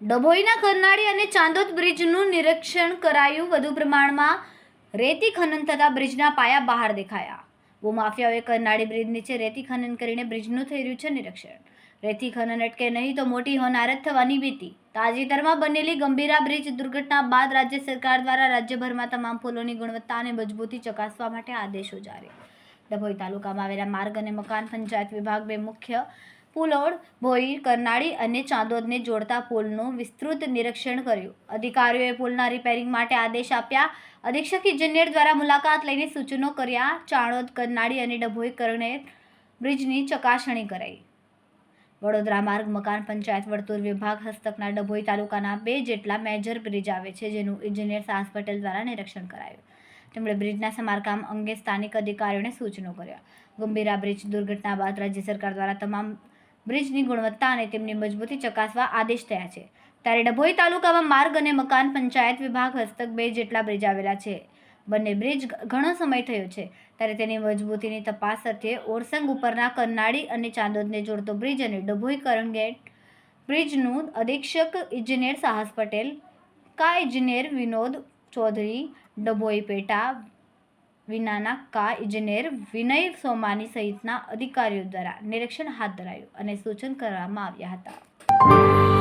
ડભોઈના કરનાળી અને ચાંદોદ બ્રિજનું નિરીક્ષણ કરાયું. વધુ પ્રમાણમાં રેતી ખનન થતાં બ્રિજના પાયા બહાર દેખાયા. ભૂમાફિયાઓએ કરનાળી બ્રિજ નીચે રેતી ખનન કરીને બ્રિજનું થઈ રહ્યું છે નિરીક્ષણ. રેતી ખનન અટકે નહીં તો મોટી હોનારત થવાની ભીતિ. તાજેતરમાં બનેલી ગંભીરા બ્રિજ દુર્ઘટના બાદ રાજ્ય સરકાર દ્વારા રાજ્યભરમાં તમામ પુલોની ગુણવત્તા અને મજબૂતી ચકાસવા માટે આદેશો જારી. ડભોઈ તાલુકામાં આવેલા માર્ગ અને મકાન પંચાયત વિભાગ બે મુખ્ય પુલોડ ભોઈ કરનાળી અને ચાંદોદને જોડતા પુલનું વિસ્તૃત નિરીક્ષણ કર્યું. અધિકારીઓએ પુલના રિપેરિંગ માટે આદેશ આપ્યા. અધિક્ષક ઇજનેર દ્વારા મુલાકાત લઈને સૂચનો કર્યા. ચાણોદ કરનાળી અને ડભોઈ કરનેર બ્રિજની ચકાસણી કરાઈ. વડોદરા માર્ગ, મકાન પંચાયત, વર્તુળ વિભાગ, હસ્તકના ડભોઈ તાલુકાના બે જેટલા મેજર બ્રિજ આવે છે, જેનું ઇજનેર સાહસ પટેલ દ્વારા નિરીક્ષણ કરાયું. તેમણે બ્રિજના સમારકામ અંગે સ્થાનિક અધિકારીઓને સૂચનો કર્યા. ગંભીરા બ્રિજ દુર્ઘટના બાદ રાજ્ય સરકાર દ્વારા તમામ બ્રિજની ગુણવત્તા અને તેમની મજબૂતી ચકાસવા આદેશ થયા છે. ત્યારે ડભોઈ તાલુકામાં માર્ગ અને મકાન પંચાયત વિભાગ હસ્તક બે જેટલા બ્રિજ આવેલા છે. બંને બ્રિજ ઘણો સમય થયો છે. ત્યારે તેની મજબૂતીની તપાસ અર્થે ઓરસંગ ઉપરના કરનાળી અને ચાંદોદને જોડતો બ્રિજ અને ડભોઈ કરણગેટ બ્રિજનું અધિક્ષક ઇજનેર સાહસ પટેલ, કા ઇજનેર વિનોદ ચૌધરી, ડભોઈ પેટા વિનાના કા ઇજનેર વિનય સોમાની સહિતના અધિકારીઓ દ્વારા નિરીક્ષણ હાથ ધરાયું અને સૂચન કરવામાં આવ્યા હતા.